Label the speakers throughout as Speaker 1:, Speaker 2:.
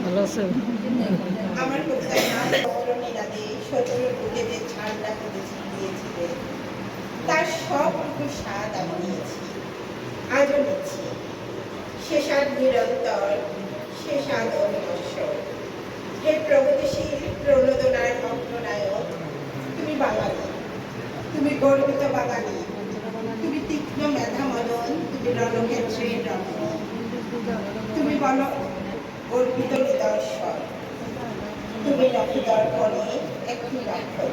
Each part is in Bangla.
Speaker 1: ভালো আছেন?
Speaker 2: আমার নাম অস্ত্র নিরাদে শত্রুর বুকে যে ঝান্ডা করেছি দিয়েছিলে তার সবটুকু স্বাদ আমি নিয়েছি আজও নিচ্ছি সে স্বাদ নিরন্তর সে স্বাদ অবিনশ্বর হে প্রগতিশীল প্রণোদনার অগ্রনায়ক তুমি বাঙালি। তুমি গর্বিত বাঙালি। তুমি তীক্ষ্ণ মেধা মনন তুমি রণক্ষেত্রের রমণ। তুমি বলো গর্বিত নিদর্শন। তুমি নখিদর্পণে একটি লক্ষণ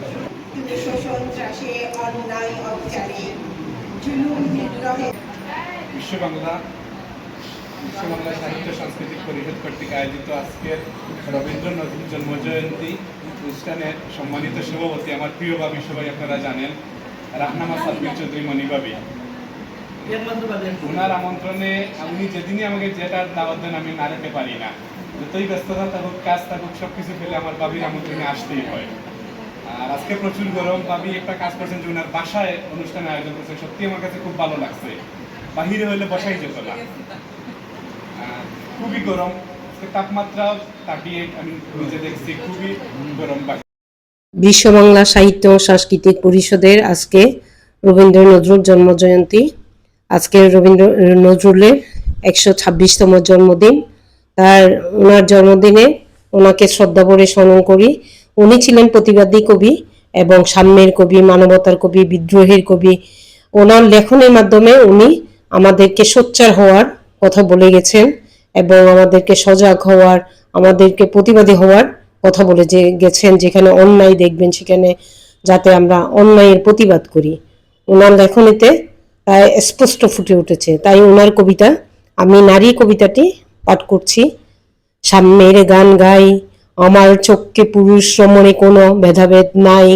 Speaker 2: তুমি শোষণ ত্রাসে অন্যায়, অবিচারে, জুলুম বিগ্রহে
Speaker 3: বিশ্ব বাংলা বিশ্ব সাহিত্য, সাংস্কৃতিক পরিষদ কর্তৃক আয়োজিত আজকের রবীন্দ্র নজরুল জন্মজয়ন্তী অনুষ্ঠানের সম্মানিত সভাপতি আমার প্রিয় বাবি সবাই আপনারা জানেন, রাহনামা সাব্বির চৌধুরী মণিবাবি ওনার আমন্ত্রণে আপনি যেদিনই আমাকে যেটার দাওয়াত দেন, আমি না যেতে পারি না। যতই ব্যস্ততা থাকুক, কাজ থাকুক সব কিছু ফেলে আমার বাবির আমন্ত্রণে আসতেই হয়। আর আজকে প্রচুর গরম। বাবি একটা কাজ করছেন যে ওনার বাসায় অনুষ্ঠানে আয়োজন করছেন। সত্যি আমার কাছে খুব ভালো লাগছে। বাহিরে হইলে বসাই যেত না। খুবই গরম। তাপমাত্রা থার্টি এইট আমি নিজে দেখছি খুবই গরম
Speaker 1: বিশ্ব বাংলা সাহিত্য সাংস্কৃতিক পরিষদের আজকে রবীন্দ্র নজরুল জন্মজয়ন্তী। আজকে রবীন্দ্র নজরুলের একশো ছাব্বিশতম জন্মদিন। তার ওনার জন্মদিনে ওনাকে শ্রদ্ধা ভরে স্মরণ করি। উনি ছিলেন প্রতিবাদী কবি এবং সাম্যের কবি, মানবতার কবি, বিদ্রোহের কবি। ওনার লেখনের মাধ্যমে উনি আমাদেরকে সোচ্চার হওয়ার কথা বলে গেছেন এবং আমাদেরকে সজাগ হওয়ার, আমাদেরকে প্রতিবাদী হওয়ার কথা বলে যে গেছেন, যেখানে অন্যায় দেখবেন সেখানে যাতে আমরা অন্যায়ের প্রতিবাদ করি। ওনার লেখনীতে তাই স্পষ্ট ফুটে উঠেছে। তাই ওনার কবিতা, আমি নারী কবিতাটি পাঠ করছি। সাম্যের গান গাই, আমার চোখকে পুরুষ শ্রমণে কোনো ভেদাভেদ নাই।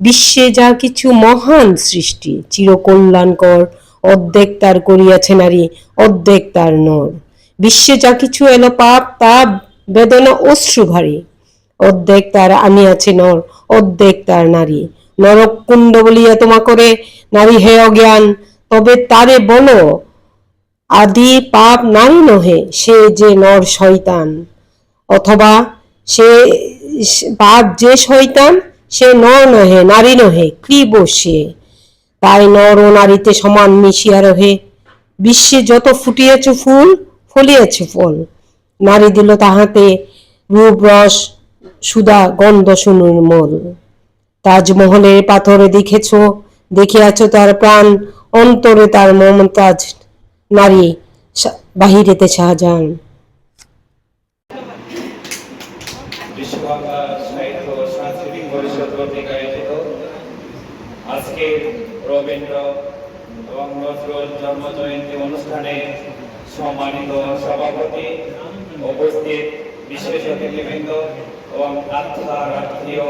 Speaker 1: বিশ্বে যা কিছু মহান সৃষ্টি, চিরকল্যাণকর অর্ধেক তার করিয়াছে নারী, অর্ধেক তার নর। বিশ্বে যা কিছু এলো পাপ, তা বেদনা অশ্রু ভারী। অর্ধেক তার আনিয়াছে নর, অর্ধেক তার নারী। নরক কুণ্ড বলিয়া তোমা করে, নারী হে অজ্ঞান, তবে তারে বলো, আদি পাপ নারী নহে, সে যে নর শয়তান। অথবা সে পাপ যে শয়তান, সে নর নহে, নারী নহে কি বসে তাই নর ও নারীতে সমান মিশিয়া রহে। বিশ্বে যত ফুটিয়েছ ফুল, ফলিয়াছে ফল। নারী দিল তাহাতে রূপ, রস, সুদা, গন্ধ সুনির্মল তাজমহলের পাথরে দেখেছ, দেখিয়াছ তার প্রাণ, অন্তরে তার মমতাজ। নারী বাহিরেতে শাহজাহান
Speaker 4: বিশ্ব বাংলা সাহিত্য ও সাংস্কৃতিক পরিষদ কর্তৃক আয়োজিত আজকে রবীন্দ্র এবং নজরুল জন্ম জয়ন্তী অনুষ্ঠানে সম্মানিত সভাপতি উপস্থিত বিশেষ অতিথিবৃন্দ এবং আত্মার আত্মীয়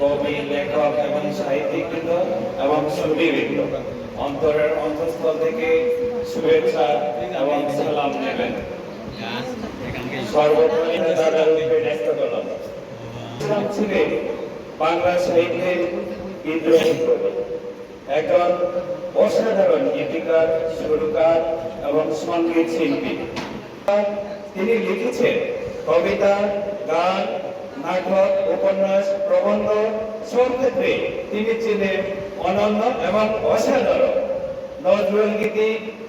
Speaker 4: কবি, লেখক এবং সাহিত্যিকবৃন্দ এবং সুদীবৃন্দ অন্তরের অন্তঃস্থল থেকে শুভেচ্ছা এবং সালাম নেবেন। বাংলা সাহিত্যের কবি। একজন অসাধারণ গীতিকার, সুরকার এবং সংগীত শিল্পী। তিনি লিখেছেন কবিতা, গান, নাটক, উপন্যাস, প্রবন্ধ সব তিনি ছিলেন অনন্য এবং অসাধারণ। নজরুল গীতি,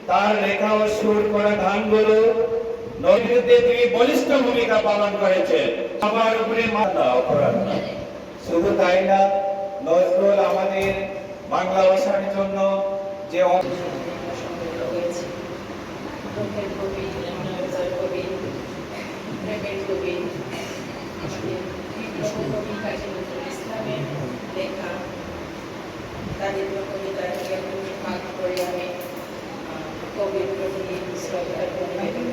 Speaker 4: তার লেখা ও সুর করা গানগুলো নদীতে তিনি বলিষ্ঠ ভূমিকা পালন করেছেন। আমার উপরে মাথা অপরাধ শুধু তাই না, নজরুল আমাদের বাংলা ভাষার জন্য যে
Speaker 5: করে আমি কবির প্রতি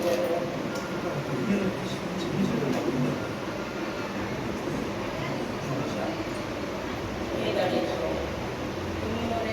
Speaker 5: করব হে দাঁড়িয়েছ তুমি মনে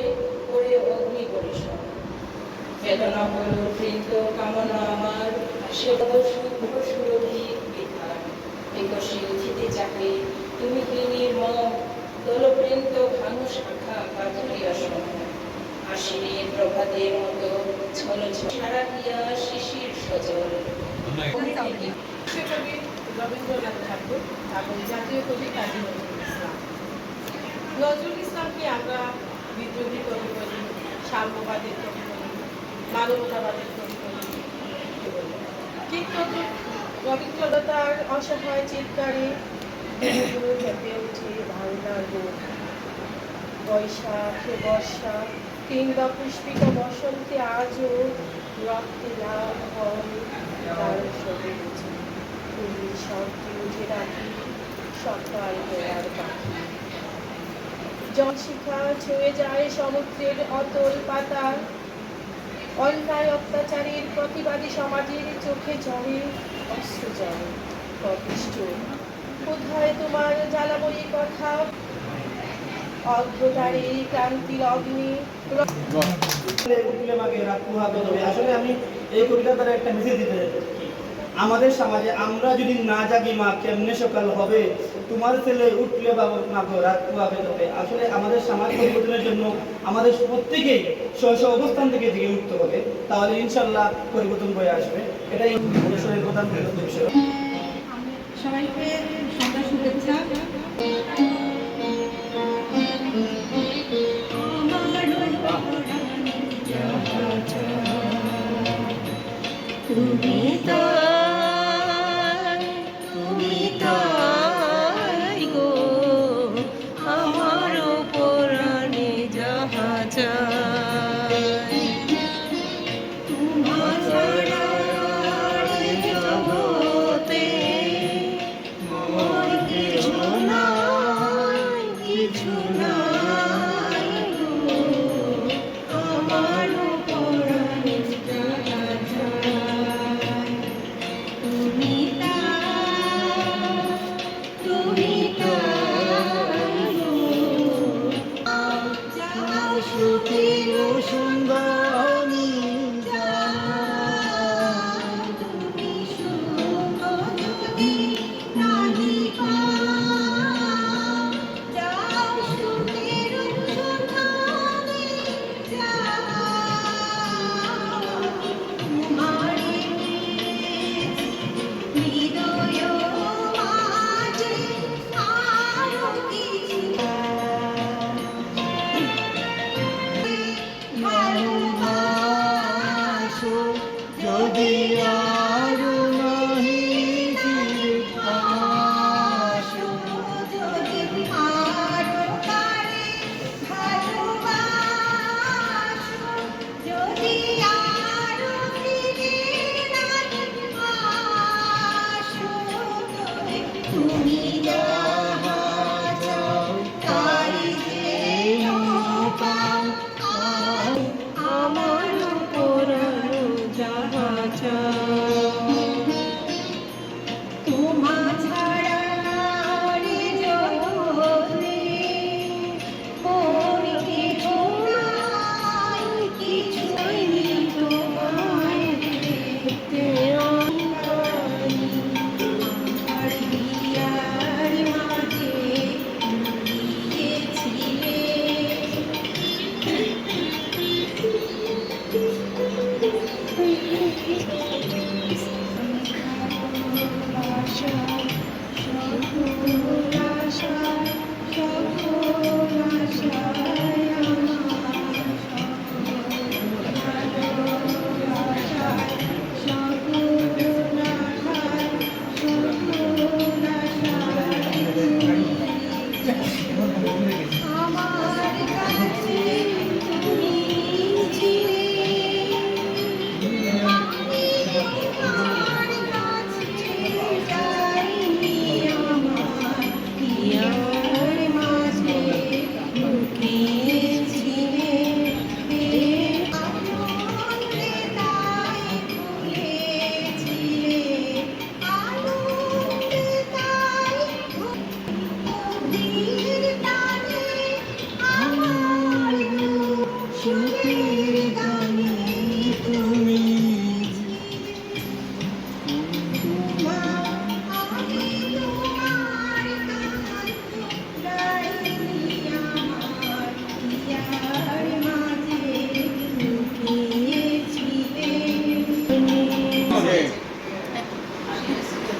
Speaker 5: বেদনা হল বৃন্দ কামনা আমার সে শুভ্র সুরভি বিধান। বিকশী উঠিতে চাকে তুমি কি নির্মম দলবৃন্দ ভানু শাখা কাতুরিয়া সম আসিরে প্রভাতের মতো ছল দিয়া শিশির সজল।
Speaker 6: রবীন্দ্রনাথ ঠাকুর এবং জাতীয় কবি কাজী নজরুল ইসলাম নজরুল ইসলামকে আমরা বিদ্রোহী কবি বলি, সাম্যবাদের কবি। মানবতাবাদের অসহায় চিৎকারে বৈশাখ বর্ষা কিংবা পুষ্পিত বসন্তে আজও রক্তে লাভ হয় তার সবুজ তুমি উঠে রাখি, সকাল বেড়ার পাখি। ছুঁয়ে যায় সমুদ্রের অতল পাতা অন্যায় অত্যাচারের প্রতিবাদী সমাজের চোখে জলে অস্ত্র জলে কপিষ্ঠ কোথায় তোমার জ্বালাময়ী কথা? অজ্ঞতারে ক্রান্তির অগ্নি।
Speaker 7: আসলে আমি এই কবিতা দ্বারা একটা মেসেজ দিতে আমাদের সমাজে আমরা যদি না জাগি মা, কেমনে সকাল হবে? তোমার ছেলে উঠলে বা না গো, রাত পোহাবে তবে। আসলে আমাদের সমাজ পরিবর্তনের জন্য আমাদের প্রত্যেকেই স্ব অবস্থান থেকে জেগে উঠতে হবে। তাহলে ইনশাল্লাহ পরিবর্তন হয়ে আসবে। এটাই প্রধান বিষয়।
Speaker 8: সবাইকে সন্ধ্যা শুভেচ্ছা। তুমি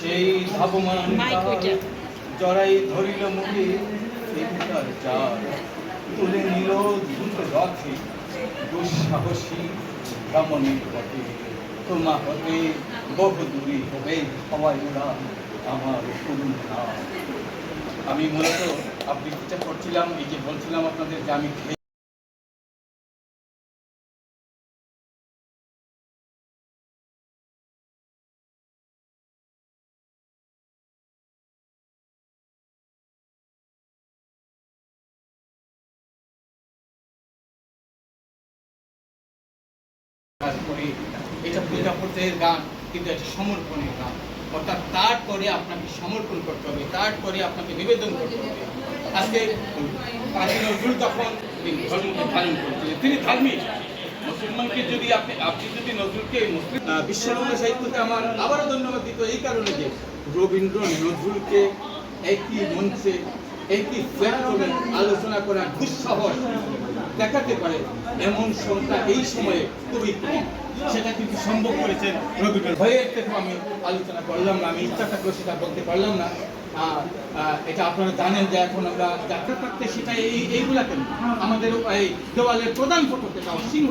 Speaker 9: সেই ধাবমান জড়াই ধরিল মুখে চার তুলে নিল দ্রুত রথে দুঃসাহসী ভ্রমণের পথে। তোমা হতে বহু দূরে হবে সবাই ওরা আমার করুণ। আমি মূলত আপনি যেটা করছিলাম এই যে বলছিলাম আপনাদের যে আমি এটা গান কিন্তু এটা সমর্পণের গান। অর্থাৎ তার করে আপনাকে সমর্পণ করতে হবে তার করে আপনাকে নিবেদন করতে হবে। আজকে কাজী নজরুল তখন ধর্মকে ধারণ করছিলেন। তিনি ধার্মিক। মুসলমানকে যদি আপনি আপনি যদি নজরুলকে মুসলিম আহ, সাহিত্যকে আমার আবারও ধন্যবাদ দিত এই কারণে যে রবীন্দ্র নজরুলকে একই মঞ্চে একই প্ল্যাটফর্মে আলোচনা করার দুঃসাহস দেখাতে পারে, এমন সংখ্যা এই সময়ে খুবই সেটা কিন্তু সম্ভব করেছেন রবীন্দ্র ভয়ের থেকে আমি আলোচনা করলাম না, আমি ইচ্ছাটা করে সেটা বলতে পারলাম না। এটা আপনারা জানেন যে এখন আমরা যাত্রা থাকতে সেটা এই এইগুলা কেন আমাদের এই দেওয়ালের প্রধান ফটো তাও সিংহ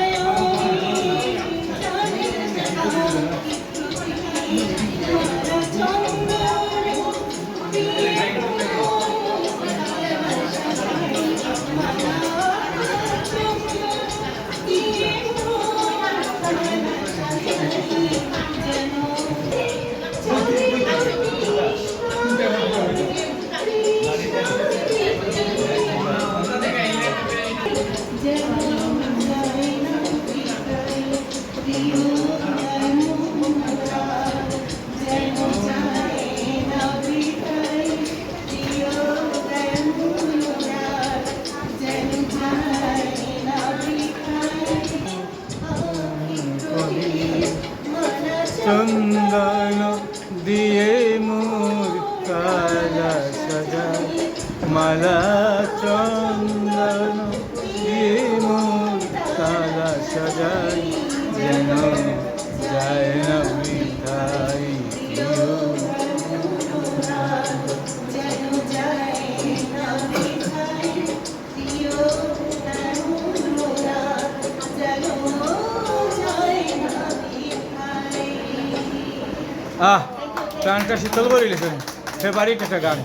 Speaker 9: আহ প্রাণটা শীতল করে ফেভারিট একটা গান।